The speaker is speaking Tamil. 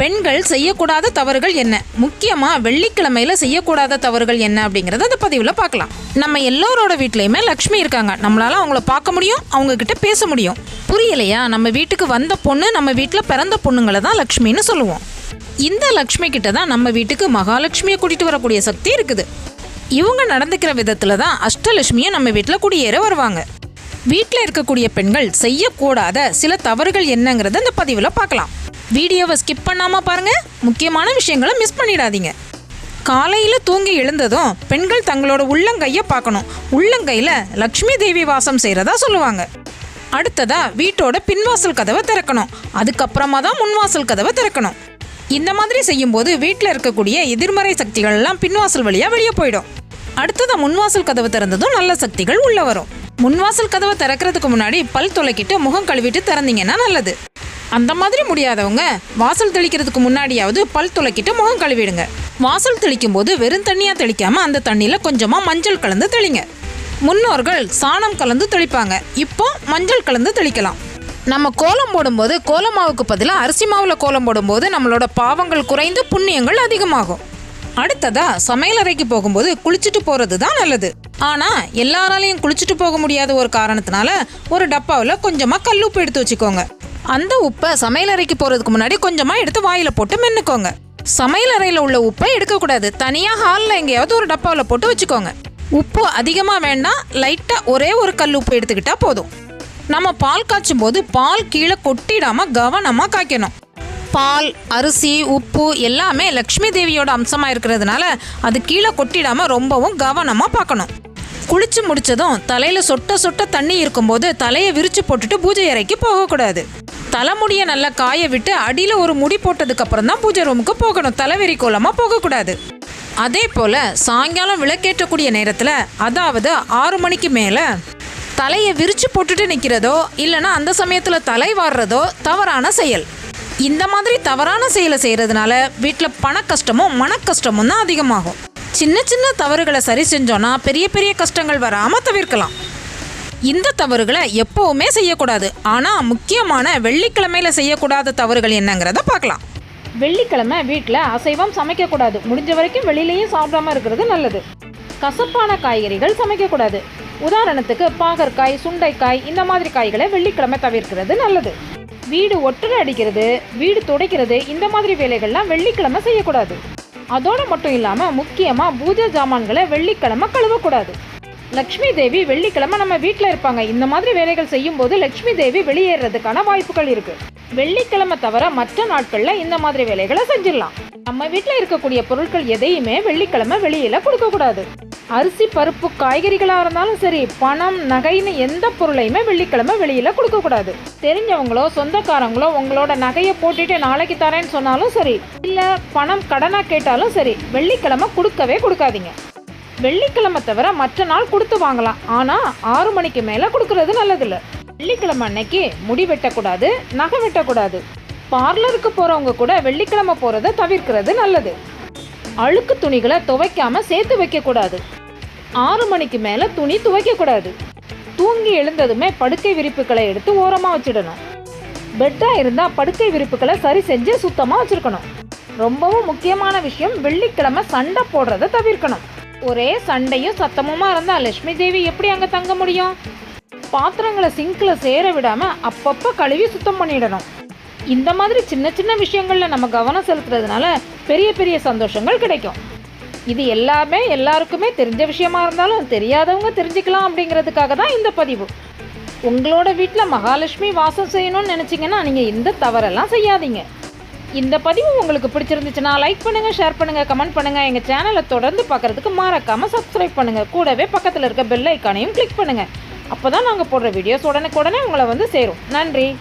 பெண்கள் செய்யக்கூடாத தவறுகள் என்ன? முக்கியமா வெள்ளிக்கிழமையில செய்யக்கூடாத தவறுகள் என்ன அப்படிங்கறத அந்த பதிவுல பார்க்கலாம். நம்ம எல்லோரோட வீட்லயுமே லக்ஷ்மி இருக்காங்க. நம்மளால அவங்கள பார்க்க முடியும் அவங்க கிட்ட பேச முடியும். புரியலையா? நம்ம வீட்டுக்கு வந்த பொண்ணு நம்ம வீட்டுல பிறந்த பொண்ணுங்களை தான் லக்ஷ்மின்னு சொல்லுவோம். இந்த லக்ஷ்மி கிட்ட தான் நம்ம வீட்டுக்கு மகாலட்சுமியை கூட்டிட்டு வரக்கூடிய சக்தி இருக்குது. இவங்க நடந்துக்கிற விதத்துல தான் அஷ்டலட்சுமியை நம்ம வீட்டில் குடியேற வருவாங்க. வீட்டில் இருக்கக்கூடிய பெண்கள் செய்யக்கூடாத சில தவறுகள் என்னங்கிறத இந்த பதிவில் பார்க்கலாம். வீடியோவை ஸ்கிப் பண்ணாமல் பாருங்கள் முக்கியமான விஷயங்களை மிஸ் பண்ணிடாதீங்க. காலையில் தூங்கி எழுந்ததும் பெண்கள் தங்களோட உள்ளங்கையை பார்க்கணும். உள்ளங்கையில் லக்ஷ்மி தேவி வாசம் செய்கிறதா சொல்லுவாங்க. அடுத்ததா வீட்டோட பின்வாசல் கதவை திறக்கணும். அதுக்கப்புறமா தான் முன்வாசல் கதவை திறக்கணும். இந்த மாதிரி செய்யும்போது வீட்டில் இருக்கக்கூடிய எதிர்மறை சக்திகள் எல்லாம் பின்வாசல் வழியாக வெளியே போயிடும். அடுத்ததாக முன்வாசல் கதவு திறந்ததும் நல்ல சக்திகள் உள்ளே வரும். முன்வாசல் கதவை திறக்கிறதுக்கு முன்னாடி பல் துளைக்கிட்டு முகம் கழுவிட்டு திறந்தீங்கன்னா நல்லது. அந்த மாதிரி முடியாதவங்க வாசல் தெளிக்கிறதுக்கு முன்னாடியாவது பல் துளக்கிட்டு முகம் கழுவிடுங்க. வாசல் தெளிக்கும் போது வெறும் தண்ணியாக தெளிக்காமல் அந்த தண்ணியில் கொஞ்சமாக மஞ்சள் கலந்து தெளிங்க. முன்னோர்கள் சாணம் கலந்து தெளிப்பாங்க. இப்போ மஞ்சள் கலந்து தெளிக்கலாம். நம்ம கோலம் போடும்போது கோலமாவுக்கு பதிலாக அரிசி மாவில் கோலம் போடும்போது நம்மளோட பாவங்கள் குறைந்து புண்ணியங்கள் அதிகமாகும். அடுத்ததா சமையலறைக்கு போகும்போது குளிச்சுட்டு போகிறது தான் நல்லது. ஆனால் எல்லாராலையும் குளிச்சுட்டு போக முடியாத ஒரு காரணத்தினால ஒரு டப்பாவில் கொஞ்சமாக கல்லுப்பு எடுத்து வச்சுக்கோங்க. அந்த உப்பை சமையலறைக்கு போறதுக்கு முன்னாடி கொஞ்சமா எடுத்து வாயில போட்டு மென்னுக்கோங்க. சமையலறையில் உள்ள உப்பை எடுக்கக்கூடாது. தனியாக ஹாலில் எங்கேயாவது ஒரு டப்பாவில் போட்டு வச்சுக்கோங்க. உப்பு அதிகமாக வேண்டாம் லைட்டாக ஒரே ஒரு கல் உப்பு எடுத்துக்கிட்டா போதும். நம்ம பால் காய்ச்சும் போது பால் கீழே கொட்டிடாமல் கவனமாக காய்க்கணும். பால் அரிசி உப்பு எல்லாமே லக்ஷ்மி தேவியோட அம்சமாக இருக்கிறதுனால அது கீழே கொட்டிடாமல் ரொம்பவும் கவனமாக பார்க்கணும். குளிச்சு முடிச்சதும் தலையில் சொட்ட சொட்ட தண்ணி இருக்கும்போது தலையை விரிச்சு போட்டுட்டு பூஜை அறைக்கு போகக்கூடாது. தலைமுடியை நல்லா காய விட்டு அடியில் ஒரு முடி போட்டதுக்கு அப்புறம் தான் பூஜை ரூமுக்கு போகணும். தலைவெறி கோலமாக போகக்கூடாது. அதே போல் சாயங்காலம் விளக்கேற்றக்கூடிய நேரத்தில் அதாவது ஆறு மணிக்கு மேலே தலையை விரிச்சு போட்டுட்டு நிற்கிறதோ இல்லைன்னா அந்த சமயத்தில் தலை வாடுறதோ தவறான செயல். இந்த மாதிரி தவறான செயலை செய்கிறதுனால வீட்டில் பண கஷ்டமும் மன கஷ்டமும் தான் அதிகமாகும். சின்ன சின்ன தவறுகளை சரி செஞ்சோன்னா பெரிய பெரிய கஷ்டங்கள் வராமல் தவிர்க்கலாம். இந்த தவறுகளை எப்பவுமே செய்யக்கூடாது. ஆனால் முக்கியமான வெள்ளிக்கிழமையில் செய்யக்கூடாத தவறுகள் என்னங்கிறத பார்க்கலாம். வெள்ளிக்கிழமை வீட்டில் அசைவம் சமைக்கக்கூடாது. முடிஞ்ச வரைக்கும் வெளியிலையும் சாப்பிடாம இருக்கிறது நல்லது. கசப்பான காய்கறிகள் சமைக்கக்கூடாது. உதாரணத்துக்கு பாகற்காய் சுண்டைக்காய் இந்த மாதிரி காய்களை வெள்ளிக்கிழமை தவிர்க்கிறது நல்லது. வீடு ஒட்டடை அடிக்கிறது வீடு துடைக்கிறது இந்த மாதிரி வேலைகள்லாம் வெள்ளிக்கிழமை செய்யக்கூடாது. அதோடு மட்டும் இல்லாமல் முக்கியமாக பூஜை ஜாமான்களை வெள்ளிக்கிழமை கழுவக்கூடாது. லக்ஷ்மி தேவி வெள்ளிக்கிழமை நம்ம வீட்டில் இருப்பாங்க. இந்த மாதிரி வேலைகள் செய்யும்போது லக்ஷ்மி தேவி வெளியேறதுக்கான வாய்ப்புகள் இருக்கு. வெள்ளிக்கிழமை தவிர மற்ற நாட்கள்ல இந்த மாதிரி வேலைகளை செஞ்சிடலாம். நம்ம வீட்டில் இருக்கக்கூடிய பொருட்கள் எதையுமே வெள்ளிக்கிழமை வெளியில கொடுக்க கூடாது. அரிசி பருப்பு காய்கறிகளா இருந்தாலும் சரி பணம் நகைன்னு எந்த பொருளையுமே வெள்ளிக்கிழமை வெளியில கொடுக்க கூடாது. தெரிஞ்சவங்களோ சொந்தக்காரங்களோ உங்களோட நகையை போட்டுட்டு நாளைக்கு தரேன்னு சொன்னாலும் சரி இல்ல பணம் கடனா கேட்டாலும் சரி வெள்ளிக்கிழமை கொடுக்கவே கொடுக்காதீங்க. வெள்ளிக்கிழமை தவிர மற்ற நாள் கொடுத்து வாங்கலாம். ஆனா ஆறு மணிக்கு மேல கொடுக்கறது நல்லதில்ல. வெள்ளிக்கிழமை அன்னைக்கு முடி வெட்டக்கூடாது நகை வெட்டக்கூடாது. பார்லருக்கு போறவங்க கூட வெள்ளிக்கிழமை போகிறத தவிர்க்கிறது நல்லது. அழுக்கு துணிகளை துவைக்காம சேர்த்து வைக்கக்கூடாது. ஆறு மணிக்கு மேல துணி துவைக்கக்கூடாது. தூங்கி எழுந்ததுமே படுக்கை விரிப்புகளை எடுத்து ஓரமா வச்சிடணும். பெட்டா இருந்தா படுக்கை விரிப்புகளை சரி செஞ்சு சுத்தமா வச்சிருக்கணும். ரொம்பவும் முக்கியமான விஷயம் வெள்ளிக்கிழமை சண்டை போடுறத தவிர்க்கணும். ஒரே சண்டையும் சத்தமுமா இருந்தா லட்சுமி தேவி எப்படி அங்க தங்க முடியும்? பாத்திரங்களை சிங்க்ல சேர விடாம அப்பப்ப கழுவி சுத்தம் பண்ணிடணும். இந்த மாதிரி சின்ன சின்ன விஷயங்கள்ல நம்ம கவனம் செலுத்துறதுனால பெரிய பெரிய சந்தோஷங்கள் கிடைக்கும். இது எல்லாமே எல்லாருக்குமே தெரிஞ்ச விஷயமா இருந்தாலும் தெரியாதவங்க தெரிஞ்சுக்கலாம் அப்படிங்கிறதுக்காக தான் இந்த பதிவு. உங்களோட வீட்டில் மகாலட்சுமி வாசம் செய்யணும்னு நினச்சிங்கன்னா நீங்கள் இந்த தவறெல்லாம் செய்யாதீங்க. இந்த பதிவு உங்களுக்கு பிடிச்சிருந்துச்சுன்னா லைக் பண்ணுங்கள் ஷேர் பண்ணுங்கள் கமெண்ட் பண்ணுங்கள் எங்கள் சேனலை தொடர்ந்து பார்க்கறதுக்கு மறக்காமல் சப்ஸ்கிரைப் பண்ணுங்கள் கூடவே பக்கத்தில் இருக்க பெல் ஐக்கானையும் கிளிக் அப்போ தான் நாங்கள் போடுற வீடியோஸ் உடனுக்குடனே உங்களை வந்து சேரும். நன்றி.